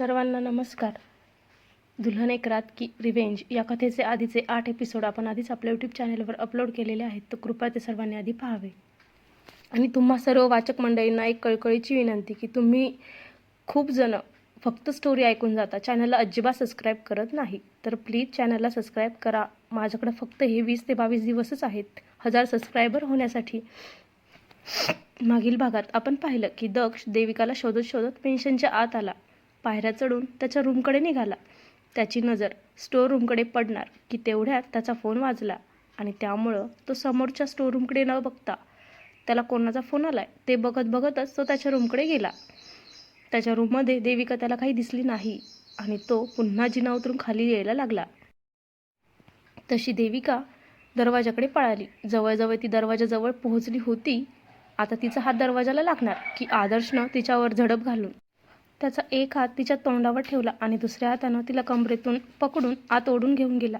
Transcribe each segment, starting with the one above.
सर्वांना नमस्कार. दुल्हन एक रात की रिवेंज या कथेचे आधीचे आठ एपिसोड आपण आधीच आपल्या यूट्यूब चॅनलवर अपलोड केलेले आहेत तर कृपया ते सर्वांनी आधी पाहावे. आणि तुम्हा सर्व वाचक मंडळींना एक कळकळीची विनंती की तुम्ही खूप जण फक्त स्टोरी ऐकून जाता चॅनलला अजिबात सबस्क्राईब करत नाही. तर प्लीज चॅनलला सबस्क्राईब करा. माझ्याकडे फक्त हे वीस ते बावीस दिवसच आहेत हजार सबस्क्रायबर होण्यासाठी. मागील भागात आपण पाहिलं की दक्ष देविकाला शोधत शोधत पेन्शनच्या आत आला. पायऱ्या चढून त्याच्या रूमकडे निघाला. त्याची नजर स्टोर रूमकडे पडणार की तेवढ्यात त्याचा फोन वाजला आणि त्यामुळं तो समोरच्या स्टोर रूमकडे न बघता त्याला कोणाचा फोन आलाय ते बघत बघतच तो त्याच्या रूमकडे गेला. त्याच्या रूममध्ये देविका त्याला काही दिसली नाही आणि तो पुन्हा जिना उतरून खाली यायला लागला. तशी देविका दरवाजाकडे पळाली. जवळजवळ ती दरवाजाजवळ पोहोचली होती. आता तिचा हात दरवाजाला लागणार की आदर्शनं तिच्यावर झडप घालून. त्याचा एक हात तिच्या तोंडावर ठेवला आणि दुसऱ्या हातानं तिला कमरेतून पकडून आत ओढून घेऊन गेला.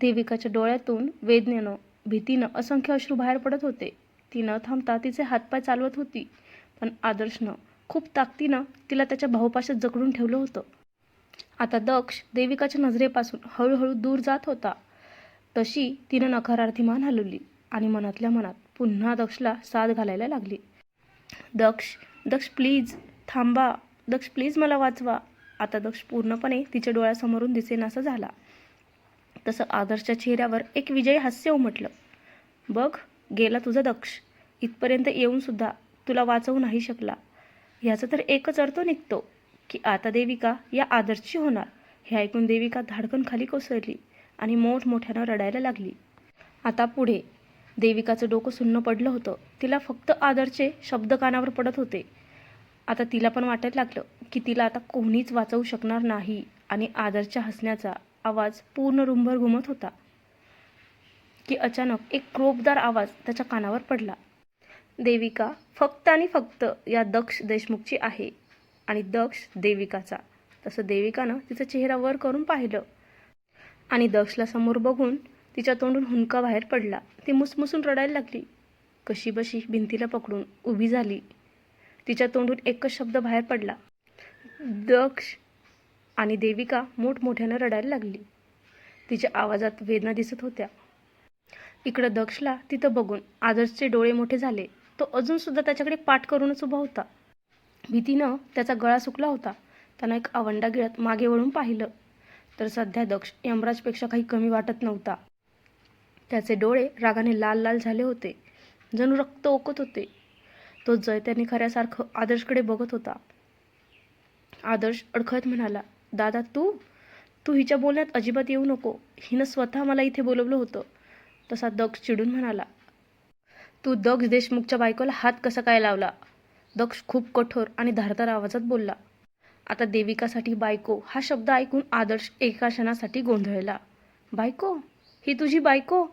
देविकाच्या डोळ्यातून वेदनेनं भीतीनं असंख्य अश्रू बाहेर पडत होते. ती न थांबता तिचे हातपाय चालवत होती पण आदर्शनं खूप ताकदीनं तिला त्याच्या भाऊपाशात जकडून ठेवलं होतं. आता दक्ष देविकाच्या नजरेपासून हळूहळू दूर जात होता. तशी तिनं नकारार्थी मान हलवली आणि मनातल्या मनात पुन्हा दक्षला साथ घालायला लागली. दक्ष दक्ष प्लीज. थांबा. दक्ष प्लीज मला वाचवा. आता दक्ष पूर्णपणे तिच्या डोळ्यासमोरून दिसेनासा झाला. तसं आदर्शच्या चेहऱ्यावर एक विजयी हास्य उमटलं. बघ गेला तुझा दक्ष. इथपर्यंत येऊनसुद्धा तुला वाचवू नाही शकला. ह्याचा तर एकच अर्थ निघतो की आता देविका या आदर्शची होणार. हे ऐकून देविका धाडकन खाली कोसळली आणि मोठमोठ्यानं रडायला लागली. आता पुढे देविकाचं डोकं सुन्न पडलं होतं. तिला फक्त आदरचे शब्द कानावर पडत होते. आता तिला पण वाटायला लागलं की तिला आता कोणीच वाचवू शकणार नाही आणि आदरच्या हसण्याचा आवाज पूर्ण रूमभर घुमत होता. की अचानक एक क्रोपदार आवाज त्याच्या कानावर पडला. देविका फक्त आणि फक्त या दक्ष देशमुखची आहे आणि दक्ष देविकाचा. तसं देविकानं तिचा चेहरा वर करून पाहिलं. आणि दक्षला समोर बघून तिच्या तोंडून हुंका बाहेर पडला. ती मुसमुसून रडायला लागली. कशी बशी भिंतीला पकडून उभी झाली. तिच्या तोंडून एकच शब्द बाहेर पडला. दक्ष आणि देविका मोठमोठ्यानं रडायला लागली. तिच्या आवाजात वेदना दिसत होत्या. इकडं दक्षला तिथं बघून आदर्शचे डोळे मोठे झाले. तो अजूनसुद्धा त्याच्याकडे पाठ करूनच उभा होता. भीतीनं त्याचा गळा सुकला होता. त्यानं एक आवंडा गिळत मागे वळून पाहिलं. तर सध्या दक्ष यमराजपेक्षा काही कमी वाटत नव्हता. त्याचे डोळे रागाने लाल लाल झाले होते. जणू रक्त ओकत होते. तो जयत्याने खऱ्यासारखं आदर्शकडे बघत होता. आदर्श अडखळत म्हणाला दादा तू तू हिच्या बोलण्यात अजिबात येऊ नको. हिनं स्वतः मला इथे बोलवलं होतं. तसा दक्ष चिडून म्हणाला तू दक्ष देशमुखच्या बायकोला हात कसा काय लावला? दक्ष खूप कठोर आणि धारदार आवाजात बोलला आता देविकासाठी बायको हा शब्द ऐकून आदर्श एका क्षणासाठी गोंधळला. बायको? ही तुझी बायको?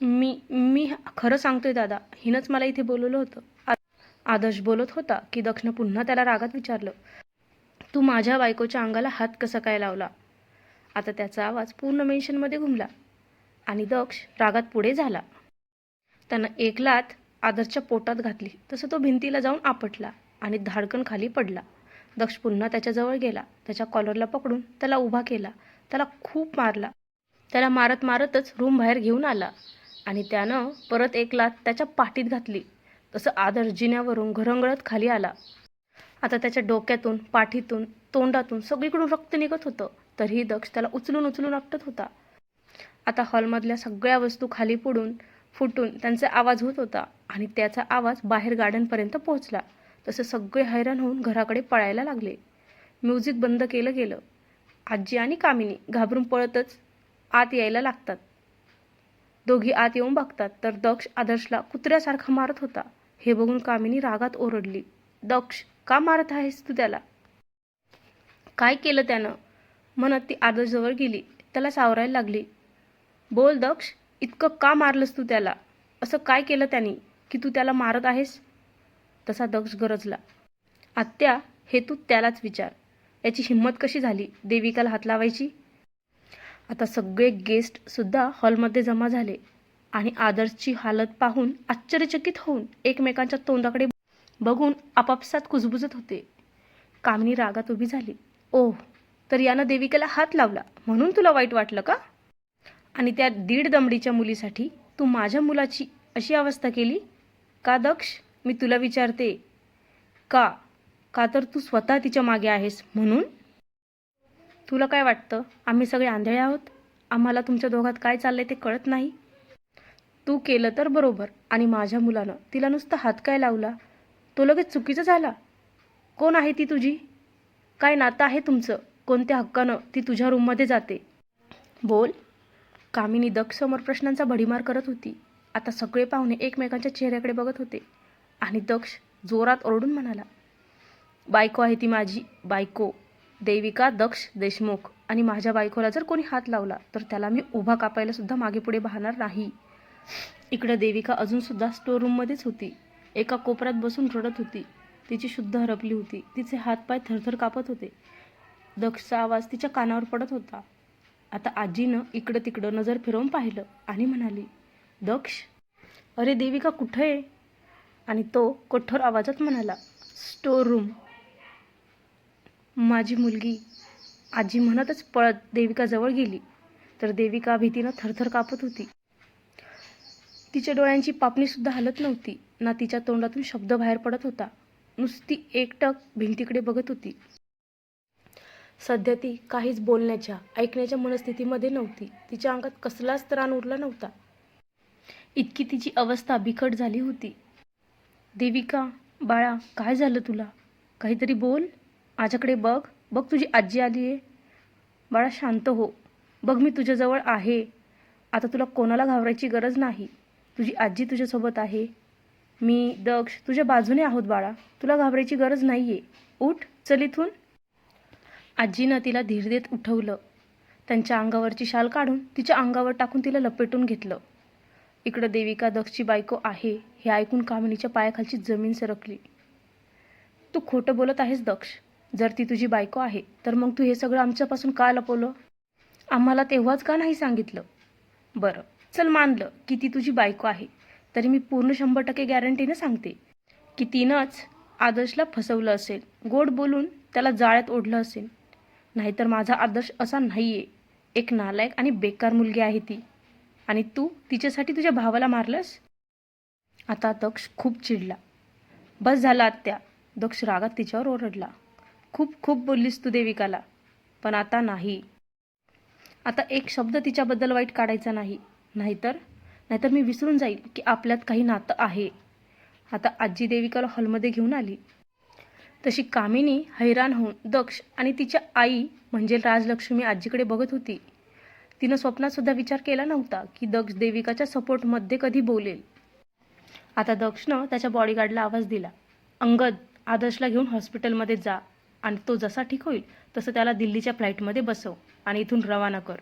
मी मी खरं सांगतोय दादा हिनंच मला इथे बोलवलं होतं. आदर्श बोलत होता की दक्षनं पुन्हा त्याला रागात विचारलं तू माझ्या बायकोच्या अंगाला हात कसा काय लावला? आता त्याचा आवाज पूर्ण मेन्शनमध्ये घुमला आणि दक्ष रागात पुढे झाला. त्यानं एक लात आदर्शच्या पोटात घातली तसं तो भिंतीला जाऊन आपटला आणि धाडकन खाली पडला. दक्ष पुन्हा त्याच्याजवळ गेला त्याच्या कॉलरला पकडून त्याला उभा केला त्याला खूप मारला त्याला मारत मारतच रूम बाहेर घेऊन आला आणि त्यानं परत एक लात त्याच्या पाठीत घातली. तसं आदर जिन्यावरून घरंगळत खाली आला. आता त्याच्या डोक्यातून पाठीतून तोंडातून सगळीकडून रक्त निघत होतं. तरीही दक्ष त्याला उचलून उचलून आपटत होता. आता हॉलमधल्या सगळ्या वस्तू खाली पडून फुटून त्यांचा आवाज होत होता आणि त्याचा आवाज बाहेर गार्डनपर्यंत पोहोचला. तसं सगळे हैराण होऊन घराकडे पळायला लागले. म्युझिक बंद केलं गेलं. आजी आणि कामिनी घाबरून पळतच आत यायला लागतात. दोघी आत येऊन बघतात तर दक्ष आदर्शला कुत्र्यासारखा मारत होता. हे बघून कामिनी रागात ओरडली. दक्ष का मारत आहेस तू त्याला? काय केलं त्यानं? म्हणत ती आदर्शजवळ गेली. त्याला सावरायला लागली. बोल दक्ष इतकं का मारलंस तू त्याला? असं काय केलं त्यानी की तू त्याला मारत आहेस? तसा दक्ष गरजला. आत्या हे तू त्यालाच विचार. याची हिंमत कशी झाली देविकाला हात लावायची? आता सगळे गेस्टसुद्धा हॉलमध्ये जमा झाले. आणि आदर्शची हालत पाहून आश्चर्यचकित होऊन एकमेकांच्या तोंडाकडे बघून आपापसात कुजबुजत होते. कामिनी रागात उभी झाली. ओह तर यानं देविकेला हात लावला. म्हणून तुला वाईट वाटलं का? आणि त्या दीड दमडीच्या मुलीसाठी तू माझ्या मुलाची अशी अवस्था केली? का दक्ष? मी तुला विचारते. का? का तर तू स्वतः तिच्यामागे आहेस म्हणून? तुला काय वाटतं? आम्ही सगळे आंधळे आहोत? आम्हाला तुमच्या दोघात काय चाललंय ते कळत नाही. तू केलं तर बरोबर. आणि माझ्या मुलानं तिला नुसता हात काय लावला? तो लगेच चुकीचं झाला. कोण आहे ती तुझी? काय नातं आहे तुमचं? कोणत्या हक्कानं ती तुझ्या रूममध्ये जाते? बोल. कामिनी दक्षसमोर प्रश्नांचा भडीमार करत होती. आता सगळे पाहुणे एकमेकांच्या चेहऱ्याकडे बघत होते. आणि दक्ष जोरात ओरडून म्हणाला बायको आहे ती माझी. बायको. देविका दक्ष देशमुख आणि माझ्या बायकोला जर कोणी हात लावला तर त्याला मी उभा कापायला सुद्धा मागे पुढे पाहणार नाही. इकडं देविका अजूनसुद्धा स्टोर रूममध्येच होती. एका कोपऱ्यात बसून रडत होती. तिची शुद्ध हरपली होती. तिचे हातपाय थरथर कापत होते. दक्षचा आवाज तिच्या कानावर पडत होता. आता आजीनं इकडं तिकडं नजर फिरवून पाहिलं आणि म्हणाली दक्ष अरे देविका कुठं आहे? आणि तो कठोर आवाजात म्हणाला स्टोर रूम माझी मुलगी आजी म्हणतच पळत देविकाजवळ गेली. तर देविका भीतीनं थरथर कापत होती. तिच्या डोळ्यांची पापणीसुद्धा हलत नव्हती. ना तिच्या तोंडातून शब्द बाहेर पडत होता. नुसती एकटक भिंतीकडे बघत होती. सध्या ती काहीच बोलण्याच्या ऐकण्याच्या मनस्थितीमध्ये नव्हती. तिच्या अंगात कसलाच त्राण उरला नव्हता. इतकी तिची अवस्था बिकट झाली होती. देविका बाळा काय झालं तुला? काहीतरी बोल. माझ्याकडे बघ. बघ तुझी आजी आली आहे. बाळा शांत हो. बघ मी तुझ्याजवळ आहे. आता तुला कोणाला घाबरायची गरज नाही. तुझी आजी तुझ्यासोबत आहे. मी दक्ष तुझ्या बाजूने आहोत बाळा. तुला घाबरायची गरज नाही आहे उठ चल इथून. आजीनं तिला धीर देत उठवलं. त्यांच्या अंगावरची शाल काढून तिच्या अंगावर टाकून तिला लपेटून घेतलं. इकडं देविका दक्षची बायको आहे हे ऐकून कामिनीच्या पायाखालची जमीन सरकली. तू खोटं बोलत आहेस दक्ष. जर ती तुझी बायको आहे तर मग तू हे सगळं आमच्यापासून का लपवलं? आम्हाला तेव्हाच का नाही सांगितलं? बरं. चल मानलं की ती तुझी बायको आहे. तरी मी पूर्ण शंभर टक्के गॅरंटीनं सांगते. की तिनंच आदर्शला फसवलं असेल. गोड बोलून त्याला जाळ्यात ओढलं असेल. नाहीतर माझा आदर्श असा नाही आहे एक नालायक आणि बेकार मुलगी आहे ती. आणि तू तिच्यासाठी तुझ्या भावाला मारलंस? आता दक्ष खूप चिडला. बस झाला आत्या. दक्ष रागात तिच्यावर ओरडला. खूप खूप बोललीस तू देविकाला. पण आता नाही. आता एक शब्द तिच्याबद्दल वाईट काढायचा नाही. नाहीतर नाहीतर मी विसरून जाईल की आपल्यात काही नातं आहे. आता आजी देविकाला हॉलमध्ये घेऊन आली. तशी कामिनी हैराण होऊन दक्ष आणि तिच्या आई म्हणजे राजलक्ष्मी आजीकडे बघत होती. तिनं स्वप्नातसुद्धा विचार केला नव्हता की दक्ष देविकाच्या सपोर्टमध्ये कधी बोलेल. आता दक्षनं त्याच्या बॉडीगार्डला आवाज दिला अंगद आदर्शला घेऊन हॉस्पिटलमध्ये जा आणि तो जसा ठीक होईल तसं त्याला दिल्लीच्या फ्लाईटमध्ये बसव आणि इथून रवाना कर.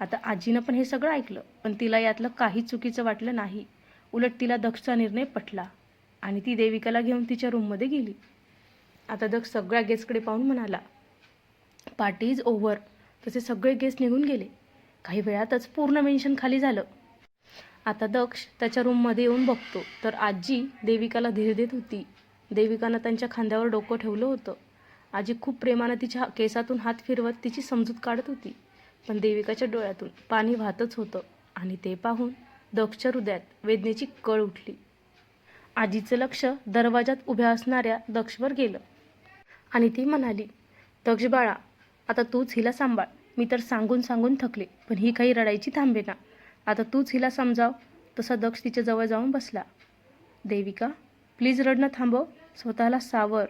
आता आजीनं पण हे सगळं ऐकलं पण तिला यातलं काहीच चुकीचं वाटलं नाही. उलट तिला दक्षचा निर्णय पटला आणि ती देविकाला घेऊन तिच्या रूममध्ये गेली. आता दक्ष सगळ्या गेस्टकडे पाहून म्हणाला पार्टी इज ओव्हर तसे सगळे गेस्ट निघून गेले. काही वेळातच पूर्ण मेन्शन खाली झालं. आता दक्ष त्याच्या रूममध्ये येऊन बघतो तर आजी देविकाला धीर देत होती. देविकानं त्यांच्या खांद्यावर डोकं ठेवलं होतं. आजी खूप प्रेमानं तिच्या केसातून हात फिरवत तिची समजूत काढत होती. पण देविकाच्या डोळ्यातून पाणी वाहतच होतं आणि ते पाहून दक्षच्या हृदयात वेदनेची कळ उठली. आजीचं लक्ष दरवाजात उभ्या असणाऱ्या दक्षवर गेलं. आणि ती म्हणाली दक्ष बाळा आता तूच हिला सांभाळ. मी तर सांगून सांगून थकले पण ही काही रडायची थांबे ना. आता तूच हिला समजाव. तसा दक्ष तिच्या जवळ जाऊन बसला. देविका प्लीज रडणं थांबव. स्वतःला सावर.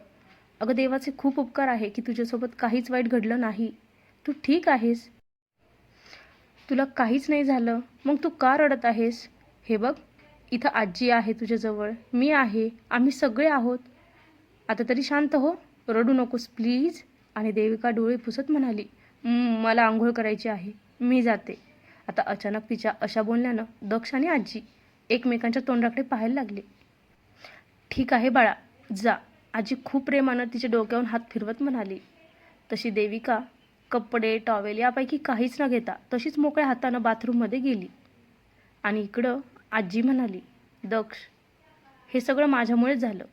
अगं देवाचे खूप उपकार आहे की तुझ्यासोबत काहीच वाईट घडलं नाही. तू ठीक आहेस? तुला काहीच नाही झालं. मग तू का रडत आहेस? हे बघ इथं आजी आहे तुझ्याजवळ. मी आहे. आम्ही सगळे आहोत. आता तरी शांत हो. रडू नकोस प्लीज. आणि देविका डोळे पुसत म्हणाली मला आंघोळ करायची आहे. मी जाते. आता अचानक तिच्या अशा बोलण्यानं दक्ष आणि आजी एकमेकांच्या तोंडाकडे पाहायला लागले. ठीक आहे बाळा जा. आजी खूप प्रेमानं तिच्या डोक्यावरून हात फिरवत म्हणाली. तशी देविका कपडे टॉवेल यापैकी काहीच न घेता तशीच मोकळ्या हातानं बाथरूममध्ये गेली. आणि इकडं आजी म्हणाली दक्ष हे सगळं माझ्यामुळेच झालं.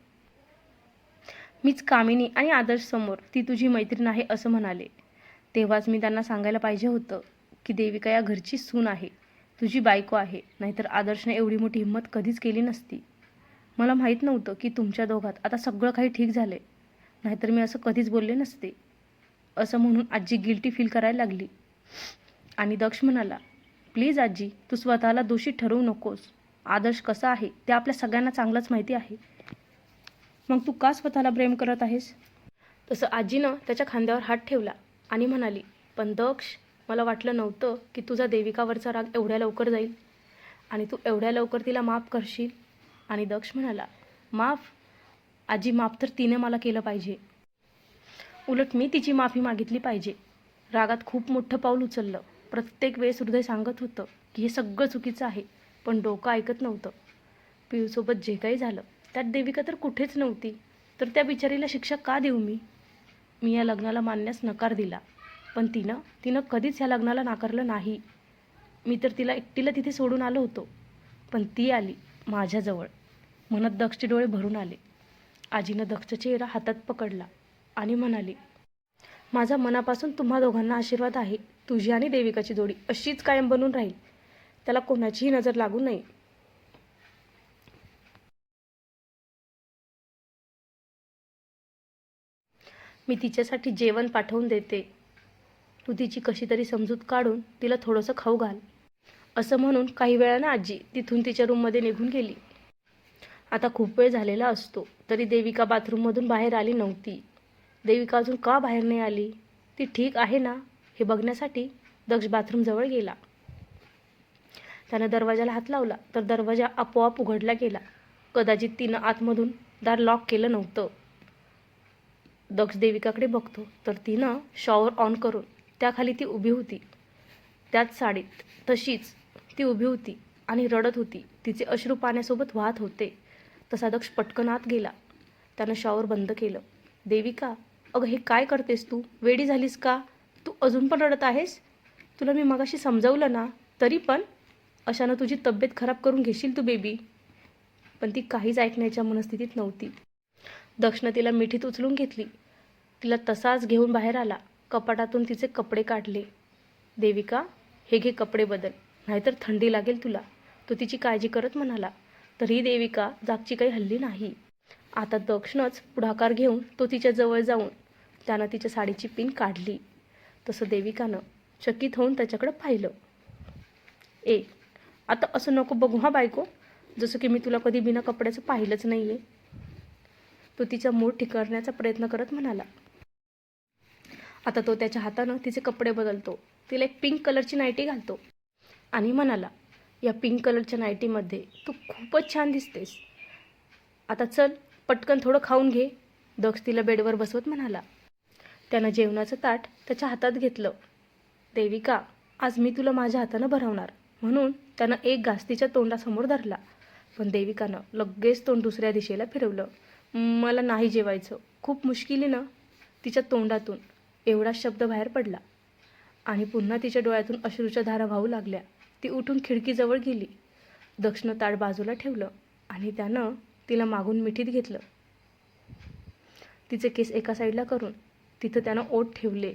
मीच कामिनी आणि आदर्शसमोर ती तुझी मैत्रीण आहे असं म्हणाले. तेव्हाच मी त्यांना सांगायला पाहिजे होतं की देविका या घरची सून आहे. तुझी बायको आहे नाहीतर आदर्शने एवढी मोठी हिंमत कधीच केली नसती. मला माहीत नव्हतं की तुमच्या दोघात आता सगळं काही ठीक झाले नाहीतर मी असं कधीच बोलले नसते. असं म्हणून आजी गिल्टी फील करायला लागली. आणि दक्ष म्हणाला प्लीज आजी तू स्वतःला दोषी ठरवू नकोस. आदर्श कसा आहे ते आपल्या सगळ्यांना चांगलंच माहिती आहे. मग तू का स्वतःला प्रेम करत आहेस? तसं आजीनं त्याच्या खांद्यावर हात ठेवला आणि म्हणाली पण दक्ष मला वाटलं नव्हतं की तुझा देविकावरचा राग एवढ्या लवकर जाईल. आणि तू एवढ्या लवकर तिला माफ करशील. आणि दक्ष म्हणाला माफ? आजी माफ तर तिने मला केलं पाहिजे. उलट मी तिची माफी मागितली पाहिजे. रागात खूप मोठं पाऊल उचललं. प्रत्येक वेळेस हृदय सांगत होतं की हे सगळं चुकीचं आहे पण डोकं ऐकत नव्हतं. पियूसोबत जे काही झालं त्यात देविका तर कुठेच नव्हती. तर त्या बिचारीला शिक्षा का देऊ मी? मी या लग्नाला मानण्यास नकार दिला पण तिनं तिनं कधीच ह्या लग्नाला नाकारलं नाही. मी तर तिला एकटीला तिथे सोडून आलो होतो पण ती आली माझ्याजवळ. म्हणत दक्षचे डोळे भरून आले. आजीनं दक्षचेहरा हातात पकडला. आणि म्हणाली माझा मनापासून तुम्हा दोघांना आशीर्वाद आहे. तुझी आणि देविकाची जोडी अशीच कायम बनून राहील. त्याला कोणाचीही नजर लागू नये. मी तिच्यासाठी जेवण पाठवून देते. तू तिची कशी तरी समजूत काढून तिला थोडंसं खाऊ घाल. असं म्हणून काही वेळानं आजी तिथून तिच्या रूममध्ये निघून गेली. आता खूप वेळ झालेला असतो तरी देविका बाथरूममधून बाहेर आली नव्हती. देविका अजून का बाहेर नाही आली? ती ठीक आहे ना? हे बघण्यासाठी दक्ष बाथरूमजवळ गेला. त्यानं दरवाजाला हात लावला तर दरवाजा आपोआप उघडला गेला. कदाचित तिनं आतमधून दार लॉक केलं नव्हतं. दक्ष देविकाकडे बघतो तर तिनं शॉवर ऑन करून त्याखाली ती उभी होती. त्याच साडीत तशीच ती उभी होती आणि रडत होती. तिचे अश्रू पाण्यासोबत वाहत होते. तसा दक्ष पटकन आत गेला. त्यानं शॉवर बंद केलं. देविका अगं हे काय करतेस तू? वेडी झालीस का? तू अजून पण रडत आहेस? तुला मी मगाशी समजावलं ना तरी पण अशानं तुझी तब्येत खराब करून घेशील तू बेबी. पण ती काहीच ऐकण्याच्या मनस्थितीत नव्हती. दक्षनं तिला मिठीत उचलून घेतली. तिला तसाच घेऊन बाहेर आला. कपाटातून तिचे कपडे काढले. देविका हे घे कपडे बदल. नाहीतर थंडी लागेल तुला. तो तिची काळजी करत म्हणाला. तरी देविका जागची काही हल्ली नाही. आता दक्षणच पुढाकार घेऊन तो तिच्या जवळ जाऊन त्यानं तिच्या साडीची पिन काढली. तसं देविकानं चकित होऊन त्याच्याकडं पाहिलं. ए आता असं नको बघू हा बायको. जसं की मी तुला कधी बिना कपड्याचं पाहिलंच नाही आहे तो तिचा मूड ठिकरण्याचा प्रयत्न करत म्हणाला. आता तो त्याच्या हातानं तिचे कपडे बदलतो. तिला एक पिंक कलरची नाईटी घालतो. आणि म्हणाला या पिंक कलरच्या नाईटीमध्ये तू खूपच छान दिसतेस. आता चल पटकन थोडं खाऊन घे. दक्ष तिला बेडवर बसवत म्हणाला. त्यानं जेवणाचं ताट त्याच्या हातात घेतलं. देविका आज मी तुला माझ्या हातानं भरवणार. म्हणून त्यानं एक घास तिच्या तोंडासमोर धरला. पण देविकानं लगेच तोंड दुसऱ्या दिशेला फिरवलं. मला नाही जेवायचं. खूप मुश्किलीनं तिच्या तोंडातून एवढा शब्द बाहेर पडला. आणि पुन्हा तिच्या डोळ्यातून अश्रूच्या धारा वाहू लागल्या. ती उठून खिडकीजवळ गेली. दक्षिण ताट बाजूला ठेवलं आणि त्यानं तिला मागून मिठीत घेतलं. तिचे केस एका साईडला करून तिथं त्यानं ओठ ठेवले.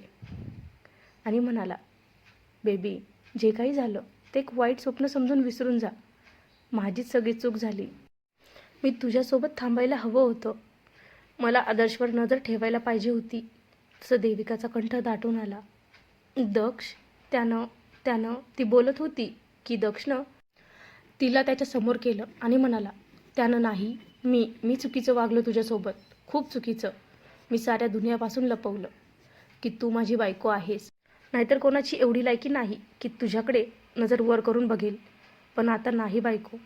आणि म्हणाला बेबी जे काही झालं ते एक वाईट स्वप्न समजून विसरून जा. माझीच सगळी चूक झाली. मी तुझ्यासोबत थांबायला हवं होतं. मला आदर्शवर नजर ठेवायला पाहिजे होती. तसं देविकाचा कंठ दाटून आला. दक्ष त्यानं त्यानं ती बोलत होती की दक्षनं तिला त्याच्यासमोर केलं आणि म्हणाला त्यानं नाही मी मी चुकीचं वागलो तुझ्यासोबत. खूप चुकीचं. मी साऱ्या दुनियापासून लपवलं की तू माझी बायको आहेस. नाहीतर कोणाची एवढी लायकी नाही की तुझ्याकडे नजर वर करून बघेल. पण आता नाही बायको.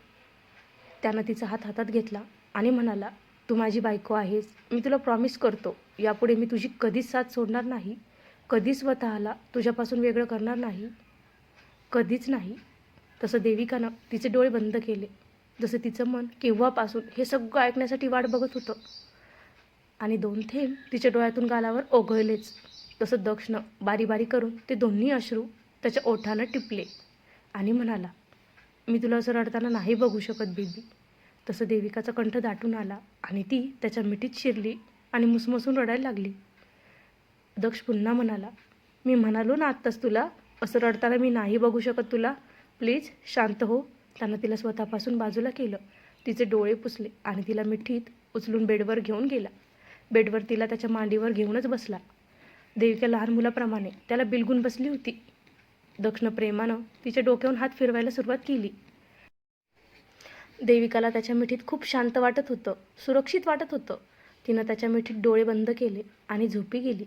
त्यानं तिचा हात हातात घेतला आणि म्हणाला तू माझी बायको आहेस. मी तुला प्रॉमिस करतो. यापुढे मी तुझी कधीच साथ सोडणार नाही. कधीच स्वतःला तुझ्यापासून वेगळं करणार नाही. कधीच नाही. तसं देविकानं तिचे डोळे बंद केले. जसं तिचं मन केव्हापासून हे सगळं ऐकण्यासाठी वाट बघत होतं. आणि दोन थेंब तिच्या डोळ्यातून गालावर ओघळलेच. तसं दक्षिण बारी बारी करून ते दोन्ही अश्रू त्याच्या ओठानं टिपले आणि म्हणाला मी तुला असं रडताना नाही बघू शकत बेबी. तसं देविकाचा कंठ दाटून आला आणि ती त्याच्या मिठीत शिरली आणि मुसमुसून रडायला लागली. दक्ष पुन्हा म्हणाला मी म्हणालो ना आत्ताच तुला असं रडताना मी नाही बघू शकत तुला. प्लीज शांत हो. त्यानं तिला स्वतःपासून बाजूला केलं. तिचे डोळे पुसले आणि तिला मिठीत उचलून बेडवर घेऊन गेला. बेडवर तिला त्याच्या मांडीवर घेऊनच बसला. देविका लहान मुलाप्रमाणे त्याला बिलगून बसली होती. दक्षिण प्रेमानं तिच्या डोक्याहून हात फिरवायला सुरुवात केली. देविकाला त्याच्या मिठीत खूप शांत वाटत होतं सुरक्षित वाटत होतं. तिनं त्याच्या मिठीत डोळे बंद केले आणि झोपी गेली.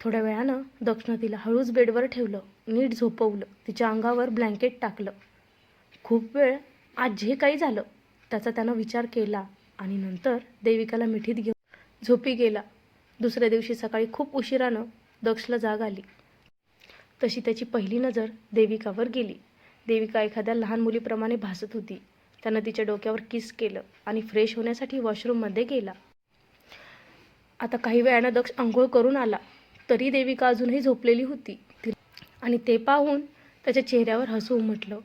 थोड्या वेळानं दक्षिण तिला हळूच बेडवर ठेवलं नीट झोपवलं तिच्या अंगावर ब्लँकेट टाकलं. खूप वेळ आज जे काही झालं त्याचा त्यानं विचार केला आणि नंतर देविकाला मिठीत घेऊन झोपी गेला. दुसऱ्या दिवशी सकाळी खूप उशिरानं दक्षला जाग आली. तशी त्याची पहिली नजर देविकावर गेली. देविका एखाद्या लहान मुलीप्रमाणे भासत होती. त्यानं तिच्या डोक्यावर किस केलं आणि फ्रेश होण्यासाठी वॉशरूममध्ये गेला. आता काही वेळानं दक्ष आंघोळ करून आला तरी देविका अजूनही झोपलेली होती. आणि ते पाहून त्याच्या चेहऱ्यावर हसू उमटलं.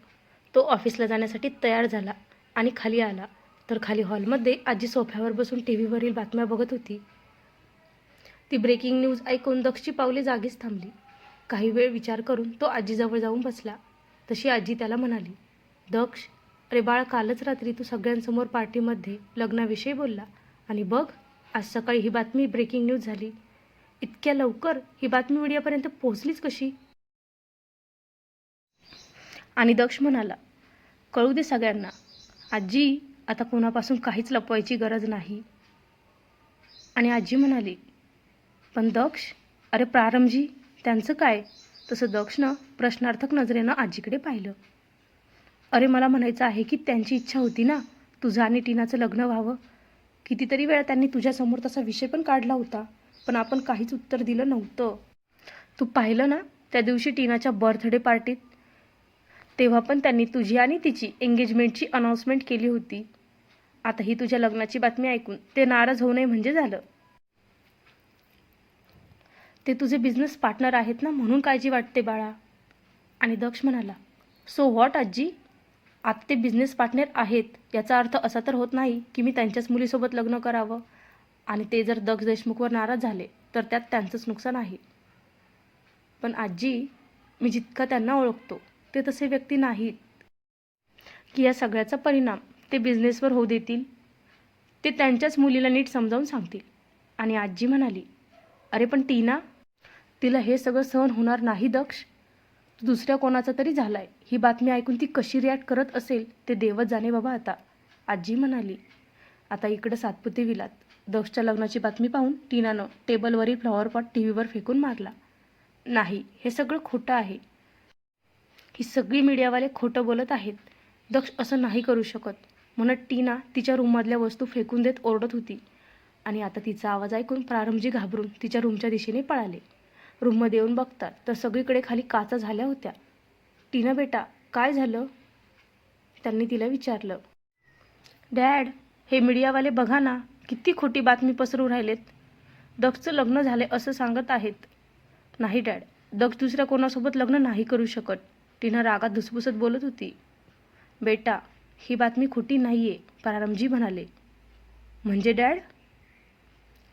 तो ऑफिसला जाण्यासाठी तयार झाला आणि खाली आला. तर खाली हॉलमध्ये आजी सोफ्यावर बसून टी व्हीवरील बातम्या बघत होती. ती ब्रेकिंग न्यूज ऐकून दक्षची पावले जागीच थांबली. काही वेळ विचार करून तो आजीजवळ जाऊन बसला. तशी आजी त्याला म्हणाली दक्ष अरे बाळ कालच रात्री तू सगळ्यांसमोर पार्टीमध्ये लग्नाविषयी बोलला. आणि बघ आज सकाळी ही बातमी ब्रेकिंग न्यूज झाली. इतक्या लवकर ही बातमी मीडियापर्यंत पोहोचलीच कशी? आणि दक्ष म्हणाला कळू दे सगळ्यांना. आजी आता कोणापासून काहीच लपवायची गरज नाही. आणि आजी म्हणाली पण दक्ष अरे प्रारंभजी त्यांचं काय? तसं दक्षनं प्रश्नार्थक नजरेनं आजीकडे पाहिलं. अरे मला म्हणायचं आहे की त्यांची इच्छा होती ना तुझं आणि टीनाचं लग्न व्हावं. कितीतरी वेळा त्यांनी तुझ्यासमोर तसा विषय पण काढला होता पण आपण काहीच उत्तर दिलं नव्हतं. तू पाहिलं ना त्या दिवशी टीनाच्या बर्थडे पार्टीत? तेव्हा पण त्यांनी तुझी आणि तिची एंगेजमेंटची अनाऊन्समेंट केली होती. आता ही तुझ्या लग्नाची बातमी ऐकून ते नाराज होऊ नये म्हणजे झालं. ते तुझे बिझनेस पार्टनर आहेत ना म्हणून काळजी वाटते बाळा. आणि दक्ष म्हणाला सो व्हॉट आजी आत्ते बिझनेस पार्टनर आहेत. याचा अर्थ असा तर होत नाही की मी त्यांच्याच मुलीसोबत लग्न करावं. आणि ते जर दक्ष देशमुखवर नाराज झाले तर त्यात त्यांचंच नुकसान आहे. पण आजी मी जितका त्यांना ओळखतो ते तसे व्यक्ती नाहीत. की या सगळ्याचा परिणाम ते बिझनेसवर होऊ देतील. ते त्यांच्याच मुलीला नीट समजावून सांगतील. आणि आजी म्हणाली अरे पण टीना तिला हे सगळं सहन होणार नाही दक्ष. तू दुसऱ्या कोणाचा तरी झालाय. ही बातमी ऐकून ती कशी रिॲक्ट करत असेल ते देवत जाणे बाबा आता. आजी म्हणाली आता इकडं सातपुते विलात. दक्षच्या लग्नाची बातमी पाहून टीनानं टेबलवरील फ्लॉवरपॉट टी व्हीवर फेकून मारला. नाही हे सगळं खोटं आहे. ही सगळी मीडियावाले खोटं बोलत आहेत. दक्ष असं नाही करू शकत. म्हणत टीना तिच्या रूममधल्या वस्तू फेकून देत ओरडत होती. आणि आता तिचा आवाज ऐकून प्रारंभी घाबरून तिच्या रूमच्या दिशेने पळाले. रूममध्ये येऊन बघतात तर सगळीकडे खाली काचा झाल्या होत्या. टीना बेटा काय झालं? त्यांनी तिला विचारलं. डॅड हे मीडियावाले बघा ना किती खोटी बातमी पसरू राहिलेत. दक्षचं लग्न झाले असं सांगत आहेत. नाही डॅड दक्ष दुसऱ्या कोणासोबत लग्न नाही करू शकत टीना रागात धुसफुसत बोलत होती. बेटा ही बातमी खोटी नाही आहे प्रारंभी म्हणाले. म्हणजे डॅड?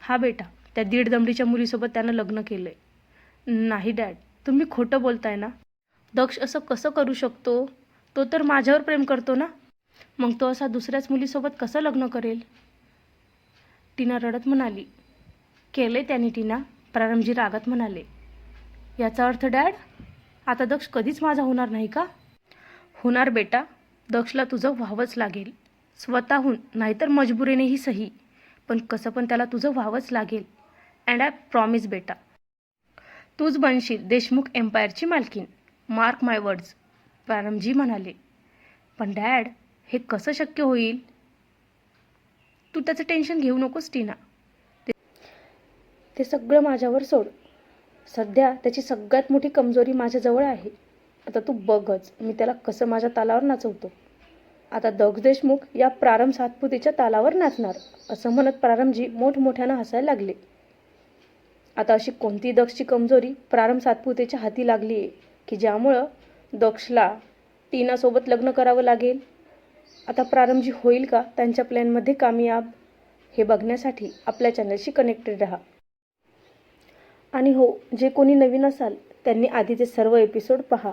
हा बेटा त्या दीड दमडीच्या मुलीसोबत त्यानं लग्न केलंय. नाही डॅड तुम्ही खोटं बोलताय ना. दक्ष असं कसं करू शकतो? तो तर माझ्यावर प्रेम करतो ना. मग तो असा दुसऱ्याच मुलीसोबत कसं लग्न करेल? टीना रडत म्हणाली. केले त्याने टीना प्रारंभजी रागात म्हणाले. याचा अर्थ डॅड आता दक्ष कधीच माझा होणार नाही का? होणार बेटा दक्षला तुझं व्हावंच लागेल. स्वतःहून नाहीतर मजबुरीनेही सही. पण कसं पण त्याला तुझं व्हावंच लागेल. अँड आय प्रॉमिस बेटा. तूच बनशील देशमुख एम्पायरची मालकीन मार्क माय वर्ड्स प्रारमजी म्हणाले पण डॅड हे कसं शक्य होईल? तू त्याचं टेन्शन घेऊ नकोस टीना. ते- ते सगळं माझ्यावर सोड. सध्या त्याची सगळ्यात मोठी कमजोरी माझ्याजवळ आहे. आता तू बघच मी त्याला कसं माझ्या तालावर नाचवतो. आता दक्ष देशमुख या प्रारंभ सातपुतीच्या तालावर नाचणार असं म्हणत प्रारंभजी मोठमोठ्यानं हसायला लागले. आता अशी कोणती दक्षची कमजोरी प्रारंभ सातपुतेच्या हाती लागली आहे की ज्यामुळं दक्षला टीनासोबत लग्न करावं लागेल. आता प्रारंभजी होईल का त्यांच्या प्लॅनमध्ये कामयाब? हे बघण्यासाठी आपल्या चॅनलशी कनेक्टेड राहा. आणि हो जे कोणी नवीन असाल त्यांनी आधीचे सर्व एपिसोड पहा.